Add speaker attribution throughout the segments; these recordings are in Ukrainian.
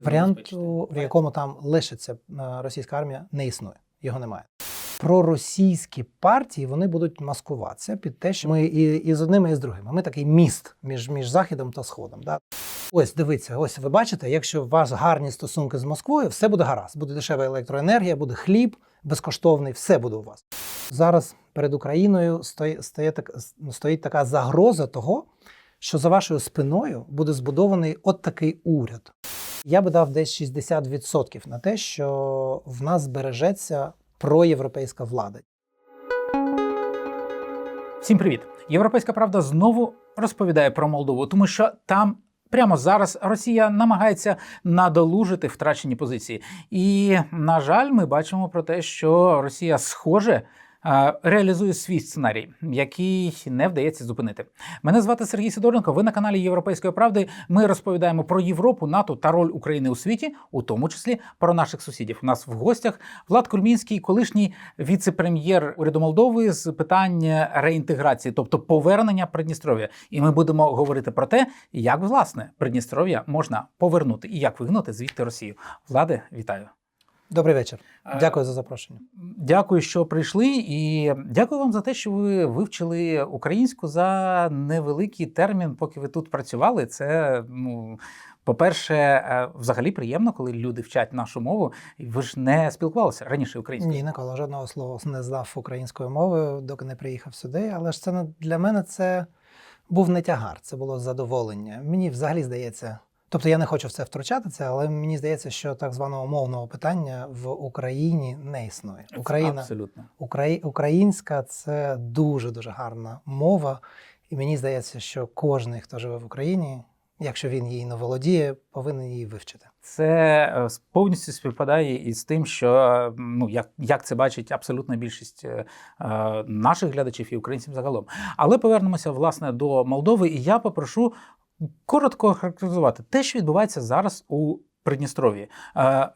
Speaker 1: Варіанту, в якому там лишиться е, російська армія, не існує. Його немає. Проросійські партії вони будуть маскуватися під те, що ми і, і з одними, і з другими. Ми такий міст між, між Західом та Сходом. Да? Ось дивіться, ось ви бачите, якщо у вас гарні стосунки з Москвою, все буде гаразд. Буде дешева електроенергія, буде хліб безкоштовний, все буде у вас. Зараз перед Україною стоїть, стоїть, так- стоїть така загроза того, що за вашою спиною буде збудований от такий уряд. Я би дав десь 60% на те, що в нас збережеться проєвропейська влада.
Speaker 2: Всім привіт! Європейська правда знову розповідає про Молдову, тому що там. Прямо зараз Росія намагається надолужити втрачені позиції, і на жаль, ми бачимо про те, що Росія схоже реалізує свій сценарій, який не вдається зупинити. Мене звати Сергій Сидоренко. Ви на каналі Європейської правди. Ми розповідаємо про Європу, НАТО та роль України у світі, у тому числі про наших сусідів. У нас в гостях Влад Кульмінський, колишній віце-прем'єр уряду Молдови з питань реінтеграції, тобто повернення Придністров'я. І ми будемо говорити про те, як власне Придністров'я можна повернути і як вигнати звідти Росію. Владе, вітаю.
Speaker 1: Добрий вечір. Дякую за запрошення.
Speaker 2: Дякую, що прийшли, і дякую вам за те, що ви вивчили українську за невеликий термін, поки ви тут працювали. Це ну. По-перше, е, взагалі приємно, коли люди вчать нашу мову, ви ж не спілкувалися раніше українською.
Speaker 1: Ні, ніколи жодного слова не знав українською мовою, доки не приїхав сюди. Але ж це для мене це був не тягар, це було задоволення. Мені взагалі здається. Тобто я не хочу в це втручатися, але мені здається, що так званого мовного питання в Україні не існує. Україна
Speaker 2: Абсолютно.
Speaker 1: Украї... Українська це дуже дуже гарна мова, і мені здається, що кожен, хто живе в Україні, якщо він її не володіє, повинен її вивчити.
Speaker 2: Це е, повністю співпадає із тим, що ну як, як це бачить абсолютна більшість е, е, наших глядачів і українців загалом. Але повернемося власне до Молдови, і я попрошу коротко характеризувати те, що відбувається зараз у Придністров'ї. Е,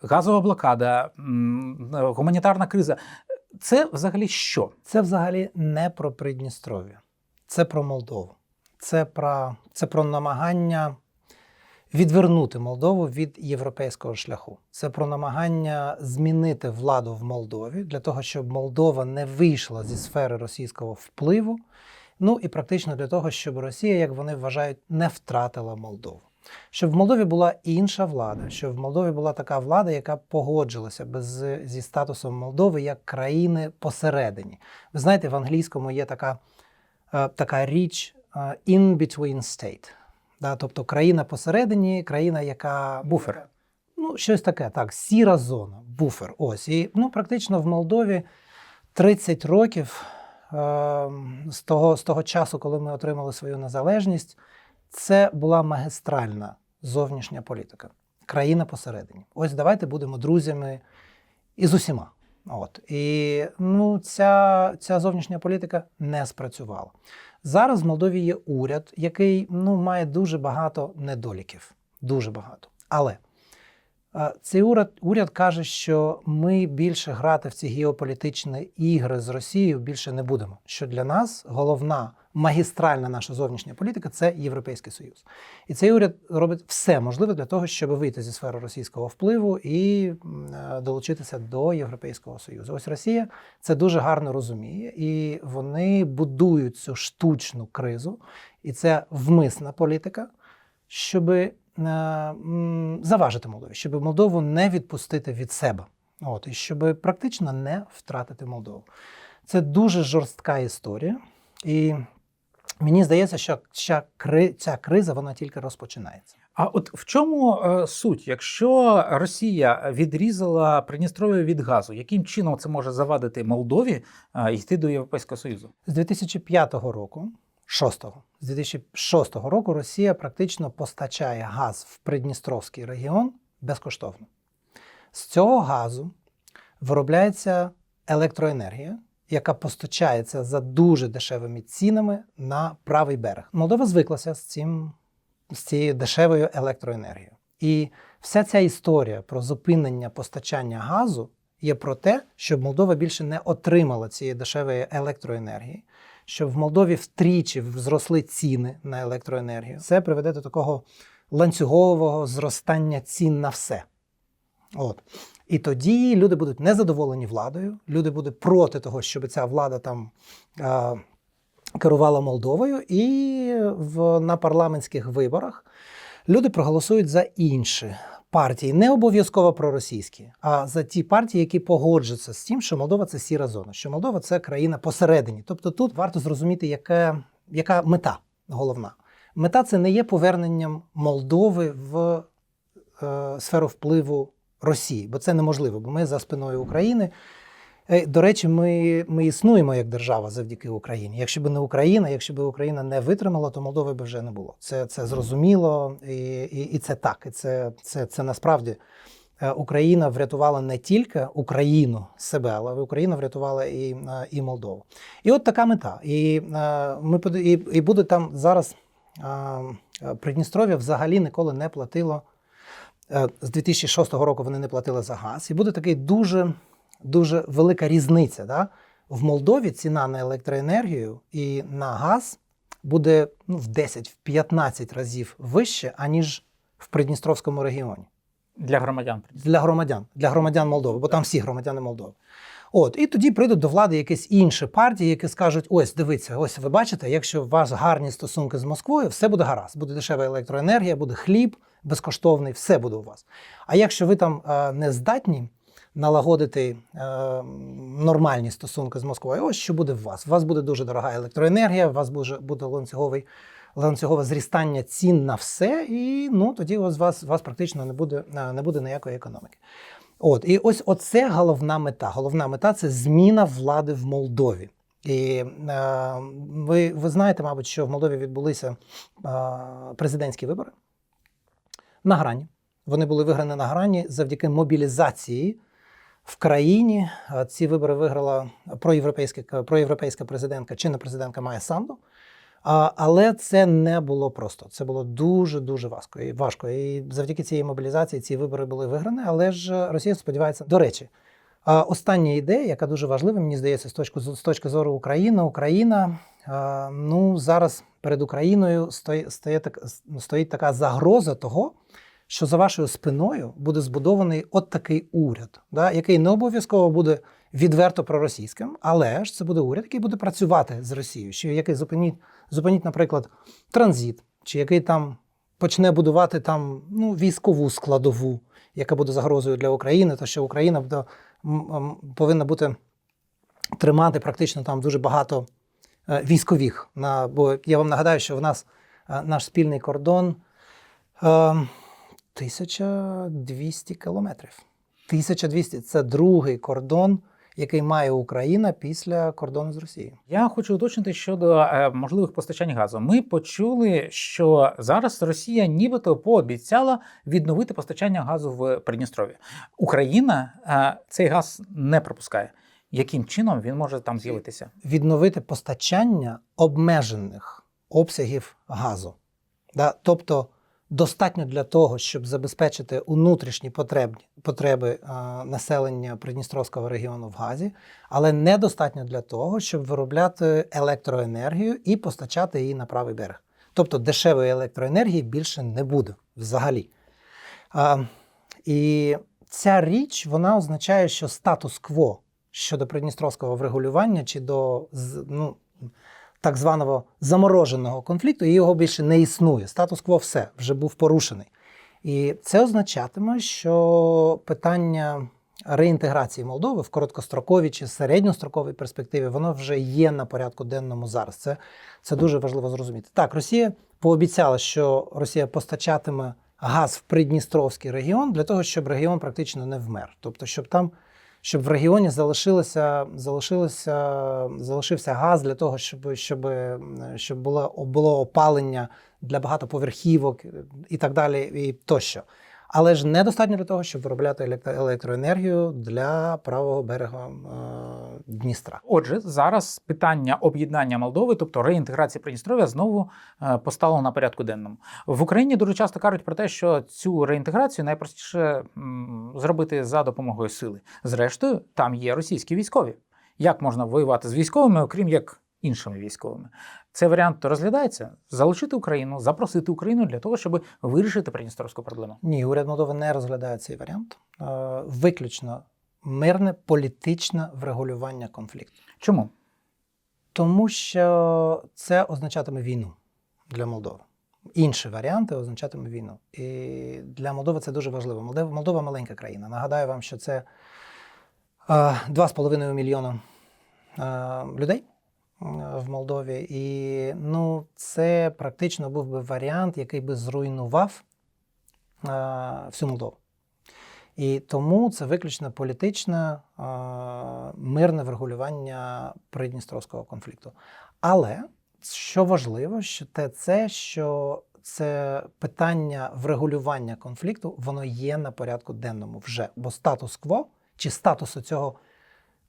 Speaker 2: газова блокада, е, гуманітарна криза. Це взагалі що?
Speaker 1: Це взагалі не про Придністров'я, це про Молдову. Це про, це про намагання відвернути Молдову від європейського шляху. Це про намагання змінити владу в Молдові для того, щоб Молдова не вийшла зі сфери російського впливу. Ну і практично для того, щоб Росія, як вони вважають, не втратила Молдову. Щоб в Молдові була інша влада, щоб в Молдові була така влада, яка погоджилася без, зі статусом Молдови як країни посередині. Ви знаєте, в англійському є така, е, така річ е, in between state. Да? Тобто країна посередині, країна, яка
Speaker 2: Буфер.
Speaker 1: Ну, щось таке, так, сіра зона, буфер. Ось. І ну, практично в Молдові 30 років з, того, з того часу, коли ми отримали свою незалежність, це була магістральна зовнішня політика. Країна посередині. Ось давайте будемо друзями із усіма. От. І ну, ця, ця зовнішня політика не спрацювала. Зараз в Молдові є уряд, який ну, має дуже багато недоліків. Дуже багато. Але цей уряд, уряд каже, що ми більше грати в ці геополітичні ігри з Росією більше не будемо. Що для нас головна магістральна наша зовнішня політика це Європейський Союз. І цей уряд робить все можливе для того, щоб вийти зі сфери російського впливу і е, долучитися до Європейського Союзу. Ось Росія це дуже гарно розуміє, і вони будують цю штучну кризу, і це вмисна політика, щоб м, заважити Молдові, щоб Молдову не відпустити від себе. От, і щоб практично не втратити Молдову. Це дуже жорстка історія. І мені здається, що ця, кри- ця криза вона тільки розпочинається.
Speaker 2: А от в чому е, суть? Якщо Росія відрізала Придністров'я від газу, яким чином це може завадити Молдові е, йти до Європейського Союзу?
Speaker 1: З 2005 року, 6-го, з 2006 року Росія практично постачає газ в Придністровський регіон безкоштовно. З цього газу виробляється електроенергія, яка постачається за дуже дешевими цінами на правий берег. Молдова звиклася з цим з цією дешевою електроенергією. І вся ця історія про зупинення постачання газу є про те, щоб Молдова більше не отримала цієї дешевої електроенергії, щоб в Молдові втричі зросли ціни на електроенергію. Це приведе до такого ланцюгового зростання цін на все. От. І тоді люди будуть незадоволені владою, люди будуть проти того, щоб ця влада там е, керувала Молдовою, і в, на парламентських виборах люди проголосують за інші партії, не обов'язково проросійські, а за ті партії, які погоджуються з тим, що Молдова це сіра зона, що Молдова це країна посередині. Тобто тут варто зрозуміти, яка, яка мета головна. Мета це не є поверненням Молдови в е, сферу впливу Росії, бо це неможливо, бо ми за спиною України. Е, До речі, ми, ми існуємо як держава завдяки Україні. Якщо б не Україна, якщо б Україна не витримала, то Молдови б вже не було. Це, це зрозуміло, і, і, і це так. І це, це, це насправді е, Україна врятувала не тільки Україну себе, але Україна врятувала і, е, і Молдову. І от така мета. І, ми, і, і буде там зараз Придністров'я взагалі ніколи не платило. З 2006 року вони не платили за газ. І буде такий дуже, дуже велика різниця. Да? В Молдові ціна на електроенергію і на газ буде ну, в 10-15 разів вище, аніж в Придністровському регіоні
Speaker 2: Для громадян.
Speaker 1: для громадян, для громадян Молдови, бо там всі громадяни Молдови. От, і тоді прийдуть до влади якісь інші партії, які скажуть: ось дивіться, ось ви бачите, якщо у вас гарні стосунки з Москвою, все буде гаразд. Буде дешева електроенергія, буде хліб безкоштовний, все буде у вас. А якщо ви там е, не здатні налагодити е, нормальні стосунки з Москвою, ось що буде в вас. У вас буде дуже дорога електроенергія, у вас буде, буде ланцюговий. Ланцюгове зрістання цін на все, і ну тоді у вас, вас практично не буде, е, не буде ніякої економіки. От, і ось оце головна мета. Головна мета це зміна влади в Молдові. І е, ви, ви знаєте, мабуть, що в Молдові відбулися е, президентські вибори на грані. Вони були виграні на грані завдяки мобілізації в країні. Ці вибори виграла проєвропейська, проєвропейська президентка, чинна президентка Майя Санду. Але це не було просто. Це було дуже дуже важко. І важко. І завдяки цієї мобілізації ці вибори були виграні. Але ж Росія сподівається. До речі, остання ідея, яка дуже важлива, мені здається, з точки з точки зору України. Україна ну зараз перед Україною стоїть, стоїть така загроза того. Що за вашою спиною буде збудований от такий уряд, да, який не обов'язково буде відверто проросійським, але ж це буде уряд, який буде працювати з Росією, що який зупинить, зупинить, наприклад, транзит, чи який там почне будувати там ну, військову складову, яка буде загрозою для України, то що Україна буде, повинна бути тримати практично там дуже багато е, військових. Бо я вам нагадаю, що в нас е, наш спільний кордон. Е, 1200 кілометрів. 1200 – це другий кордон, який має Україна після кордону з Росією.
Speaker 2: Я хочу уточнити щодо е, можливих постачань газу. Ми почули, що зараз Росія нібито пообіцяла відновити постачання газу в Придністров'я. Україна е, цей газ не пропускає. Яким чином він може там з'явитися?
Speaker 1: Відновити постачання обмежених обсягів газу. Да? Тобто достатньо для того, щоб забезпечити внутрішні потребні, потреби е, населення Придністровського регіону в газі, але недостатньо для того, щоб виробляти електроенергію і постачати її на правий берег. Тобто дешевої електроенергії більше не буде взагалі. А, і ця річ вона означає, що статус-кво щодо придністровського врегулювання чи до ну, так званого замороженого конфлікту, його більше не існує. Статус-кво все вже був порушений. І це означатиме, що питання реінтеграції Молдови в короткостроковій чи середньостроковій перспективі воно вже є на порядку денному зараз. Це, це дуже важливо зрозуміти. Так, Росія пообіцяла, що Росія постачатиме газ в Придністровський регіон для того, щоб регіон практично не вмер. Тобто, щоб там. Щоб в регіоні залишилося, залишилося, залишився газ для того, щоб, щоб, щоб було, було опалення для багатоповерхівок і так далі, і тощо. Але ж недостатньо для того, щоб виробляти електро- електроенергію для правого берега е, Дністра.
Speaker 2: Отже, зараз питання об'єднання Молдови, тобто реінтеграції Придністров'я, знову е, постало на порядку денному. В Україні дуже часто кажуть про те, що цю реінтеграцію найпростіше зробити за допомогою сили. Зрештою, там є російські військові. Як можна воювати з військовими, окрім як іншими військовими. Цей варіант розглядається залучити Україну, запросити Україну для того, щоб вирішити придністровську проблему.
Speaker 1: Ні, уряд Молдови не розглядає цей варіант. Е, Виключно мирне політичне врегулювання конфлікту.
Speaker 2: Чому?
Speaker 1: Тому що це означатиме війну для Молдови. Інші варіанти означатиме війну. І для Молдови це дуже важливо. Молдова, Молдова маленька країна. Нагадаю вам, що це е, 2,5 мільйона е, людей е, в Молдові. І ну, це практично був би варіант, який би зруйнував е, всю Молдову. І тому це виключно політичне е, мирне врегулювання придністровського конфлікту. Але що важливо, що те це, що це питання врегулювання конфлікту, воно є на порядку денному вже. Бо статус-кво чи статусу цього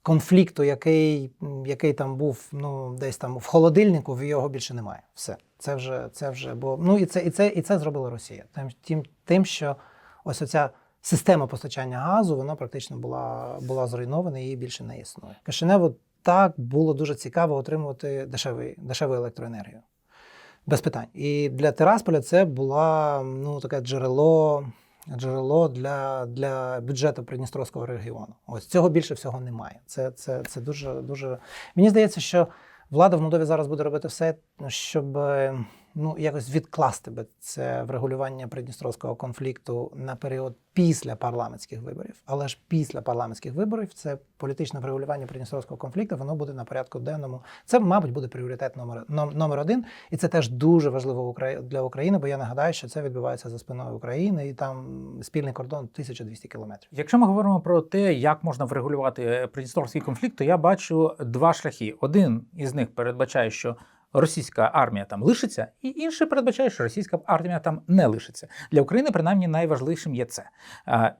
Speaker 1: конфлікту, який, який там був ну, десь там в холодильнику, його більше немає. Все. Це вже, це вже, бо ну і це, і це, і це зробила Росія. Тим, тим, що ось оця система постачання газу, вона практично була, була зруйнована і її більше не існує. Кишиневу так було дуже цікаво отримувати дешевий, дешеву електроенергію. Без питань. І для Тирасполя це була ну, таке джерело, джерело для, для бюджету Придністровського регіону. Ось цього більше всього немає. Це, це, це дуже, дуже. Мені здається, що влада в Молдові зараз буде робити все, щоб е, ну, якось відкласти би це врегулювання придністровського конфлікту на період після парламентських виборів. Але ж після парламентських виборів це політичне врегулювання придністровського конфлікту, воно буде на порядку денному. Це, мабуть, буде пріоритет номер, номер один. І це теж дуже важливо для України, бо я нагадаю, що це відбувається за спиною України, і там спільний кордон 1200 кілометрів.
Speaker 2: Якщо ми говоримо про те, як можна врегулювати е, придністровський конфлікт, то я бачу два шляхи. Один із них передбачає, що російська армія там лишиться, і інше передбачає, що російська армія там не лишиться. Для України принаймні найважливішим є це.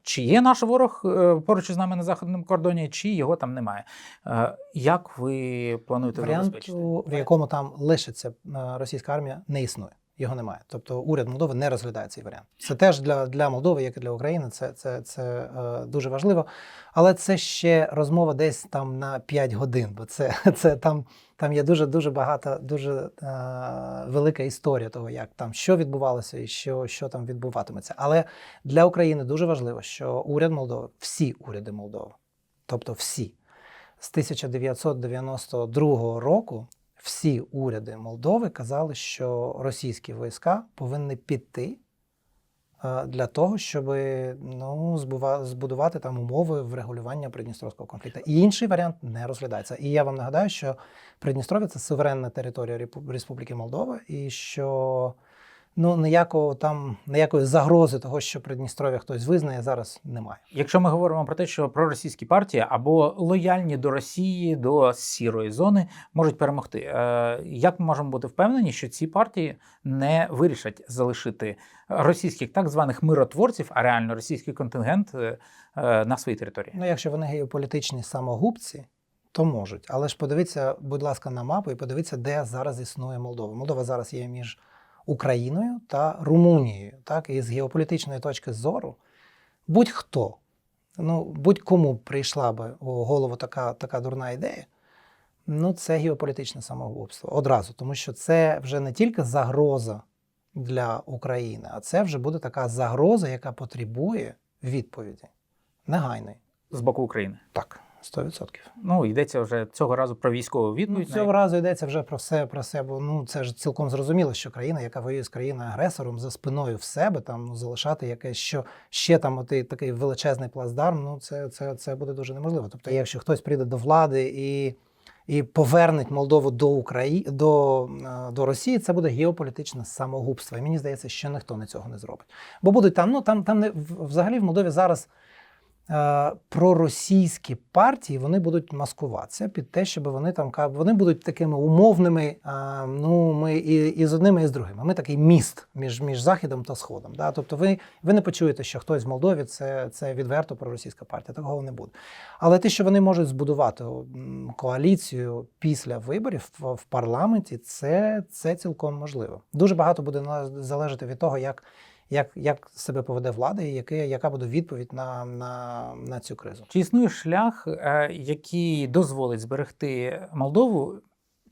Speaker 2: Чи є наш ворог е, поруч із нами на західному кордоні, чи його там немає? Е, Як ви плануєте забезпечити?
Speaker 1: Варіанту, в якому там лишиться е, російська армія, не існує. Його немає. Тобто уряд Молдови не розглядає цей варіант. Це теж для, для Молдови, як і для України, це, це, це е, дуже важливо. Але це ще розмова десь там на 5 годин, бо це, це там, там є дуже дуже багата, дуже е, велика історія того, як там що відбувалося і що, що там відбуватиметься. Але для України дуже важливо, що уряд Молдови, всі уряди Молдови, тобто всі, з 1992 року всі уряди Молдови казали, що російські війська повинні піти е, для того, щоб ну, збудувати там умови врегулювання Придністровського конфлікту. І інший варіант не розглядається. І я вам нагадаю, що Придністров'я це суверенна територія Республіки Молдова, і що ну, ніякого там ніякої загрози того, що Придністров'я хтось визнає, зараз немає.
Speaker 2: Якщо ми говоримо про те, що проросійські партії або лояльні до Росії, до сірої зони можуть перемогти, е, як ми можемо бути впевнені, що ці партії не вирішать залишити російських так званих миротворців, а реально російський контингент е, е, на своїй території?
Speaker 1: Ну, якщо вони геополітичні самогубці, то можуть. Але ж подивіться, будь ласка, на мапу і подивіться, де зараз існує Молдова. Молдова зараз є між Україною та Румунією. Так? І з геополітичної точки зору будь-хто, ну, будь-кому прийшла би у голову така, така дурна ідея. Ну, це геополітичне самогубство одразу, тому що це вже не тільки загроза для України, а це вже буде така загроза, яка потребує відповіді негайної.
Speaker 2: З боку України.
Speaker 1: Так, 100%.
Speaker 2: Ну йдеться вже цього разу про військову
Speaker 1: Ну,
Speaker 2: відповідь. на
Speaker 1: цього разу йдеться вже про все, про себе. бо, Ну це ж цілком зрозуміло, що країна, яка воює з країною агресором за спиною в себе, там ну, залишати якесь що ще там отий такий величезний плацдарм. Ну це, це, це буде дуже неможливо. Тобто, якщо хтось прийде до влади і. І повернеть Молдову до України до, е, до Росії, це буде геополітичне самогубство. І мені здається, що ніхто не цього не зробить. Бо будуть там, ну там, там не взагалі в Молдові зараз проросійські партії вони будуть маскуватися під те, щоб вони там вони будуть такими умовними. е, ну ми і, і з одними, і з другими. Ми такий міст між, між західом та сходом. Да? Тобто, ви, ви не почуєте, що хтось в Молдові це, це відверто проросійська партія. Такого не буде. Але те, що вони можуть збудувати коаліцію після виборів в, в парламенті, це, це цілком можливо. Дуже багато буде залежати від того, як. Як, як себе поведе влада, і яке, яка буде відповідь на, на, на цю кризу?
Speaker 2: Чи існує шлях, е, який дозволить зберегти Молдову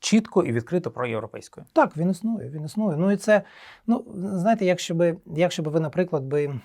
Speaker 2: чітко і відкрито проєвропейською.
Speaker 1: Так, він існує, він існує. Ну і це, ну знаєте, якщо би, якщо би ви, наприклад, би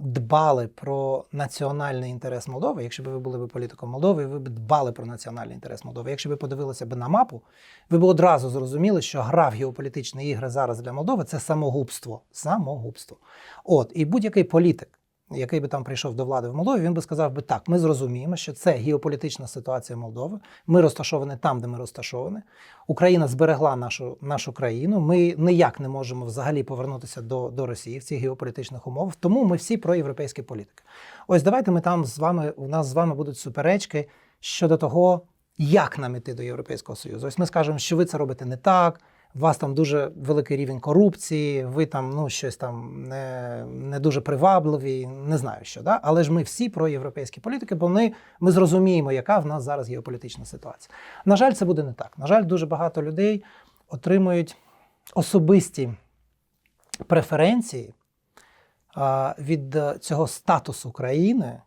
Speaker 1: дбали про національний інтерес Молдови, якщо б ви були б політиком Молдови, ви б дбали про національний інтерес Молдови. Якщо ви подивилися б на мапу, ви б одразу зрозуміли, що гра в геополітичні ігри зараз для Молдови це самогубство. Самогубство. От, і будь-який політик. Який би там прийшов до влади в Молдові, він би сказав би так: ми зрозуміємо, що це геополітична ситуація Молдови. Ми розташовані там, де ми розташовані. Україна зберегла нашу, нашу країну. Ми ніяк не можемо взагалі повернутися до, до Росії в цих геополітичних умовах. Тому ми всі проєвропейські політики. Ось давайте ми там з вами. У нас з вами будуть суперечки щодо того, як нам іти до Європейського Союзу. Ось ми скажемо, що ви це робите не так. У вас там дуже великий рівень корупції, ви там ну щось там не, не дуже привабливі, не знаю що. Да? Але ж ми всі проєвропейські політики, бо ми, ми зрозуміємо, яка в нас зараз геополітична ситуація. На жаль, це буде не так. На жаль, дуже багато людей отримують особисті преференції а, від цього статусу країни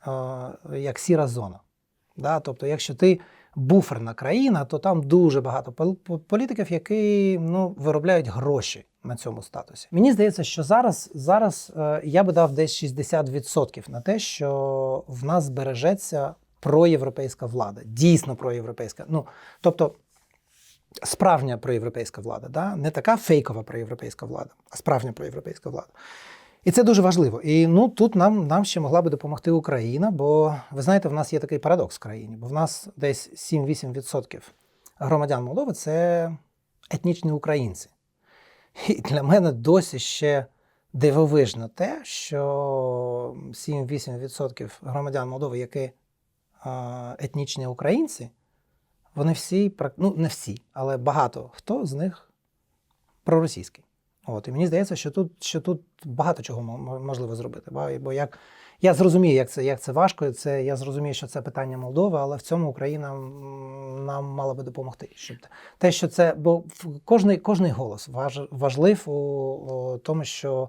Speaker 1: а, як сіра зона. Да? Тобто, якщо ти буферна країна, то там дуже багато пол- політиків, які ну, виробляють гроші на цьому статусі. Мені здається, що зараз, зараз е, я би дав десь 60% на те, що в нас збережеться проєвропейська влада, дійсно проєвропейська. Ну, тобто, справжня проєвропейська влада, да? не така фейкова проєвропейська влада, а справжня проєвропейська влада. І це дуже важливо. І ну тут нам, нам ще могла би допомогти Україна, бо ви знаєте, в нас є такий парадокс в країні, бо в нас десь 7-8% громадян Молдови це етнічні українці. І для мене досі ще дивовижно те, що 7-8% громадян Молдови, які етнічні українці, вони всі, ну не всі, але багато хто з них проросійський. От, і мені здається, що тут, що тут багато чого можливо зробити. Бо як я зрозумію, як це, як це важко, це, я зрозумію, що це питання Молдови, але в цьому Україна нам мала би допомогти. Щоб те, що це, бо кожний, кожний голос важ, важлив у, у тому, що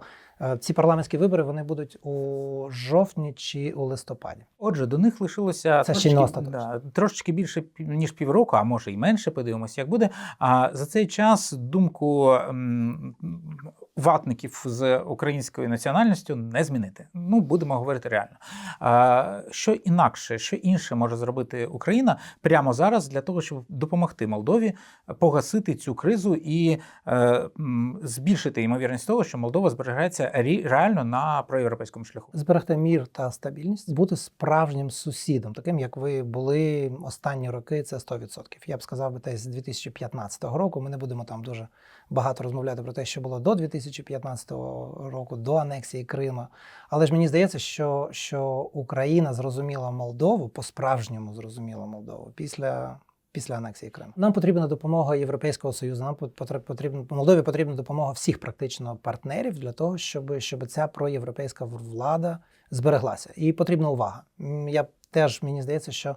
Speaker 1: ці парламентські вибори вони будуть у жовтні чи у листопаді.
Speaker 2: Отже, до них лишилося
Speaker 1: Це
Speaker 2: трошечки, да, трошечки більше ніж півроку, а може і менше. Подивимося, як буде. А за цей час думку ватників з українською національністю не змінити. Ну будемо говорити реально. А, що інакше, що інше може зробити Україна прямо зараз для того, щоб допомогти Молдові погасити цю кризу і е, збільшити ймовірність того, що Молдова зберігається рі- реально на проєвропейському шляху.
Speaker 1: зберегти мір та стабільність, бути справжнім сусідом, таким як ви були останні роки. Це 100%. Я б сказав би десь з 2015 року. Ми не будемо там дуже багато розмовляти про те, що було до 2015 року, до анексії Крима. Але ж мені здається, що, що Україна зрозуміла Молдову по-справжньому зрозуміла Молдову після. Після анексії Криму нам потрібна допомога Європейського союзу. Нам потр- потрібна Молдові потрібна допомога всіх практично партнерів для того, щоб, щоб ця проєвропейська влада збереглася. І потрібна увага. Я теж мені здається, що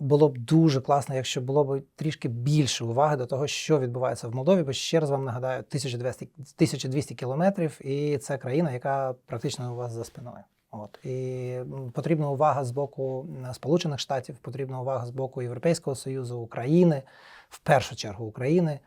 Speaker 1: було б дуже класно, якщо було б трішки більше уваги до того, що відбувається в Молдові. Бо ще раз вам нагадаю, 1200, 1200 кілометрів, і це країна, яка практично у вас за спиною. От і потрібна увага з боку Сполучених Штатів, потрібна увага з боку Європейського Союзу, України, в першу чергу України.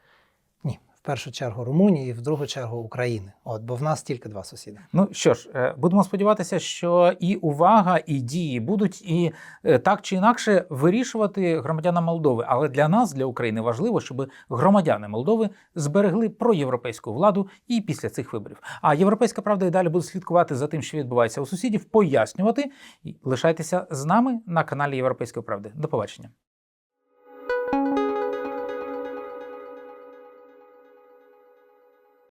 Speaker 1: Першу чергу Румунії, в другу чергу України. От, бо в нас тільки два сусіди.
Speaker 2: Ну що ж, е, будемо сподіватися, що і увага, і дії будуть і е, так чи інакше вирішувати громадянам Молдови. Але для нас, для України, важливо, щоб громадяни Молдови зберегли проєвропейську владу і після цих виборів. А європейська правда і далі буде слідкувати за тим, що відбувається у сусідів, пояснювати. Лишайтеся з нами на каналі Європейської правди. До побачення.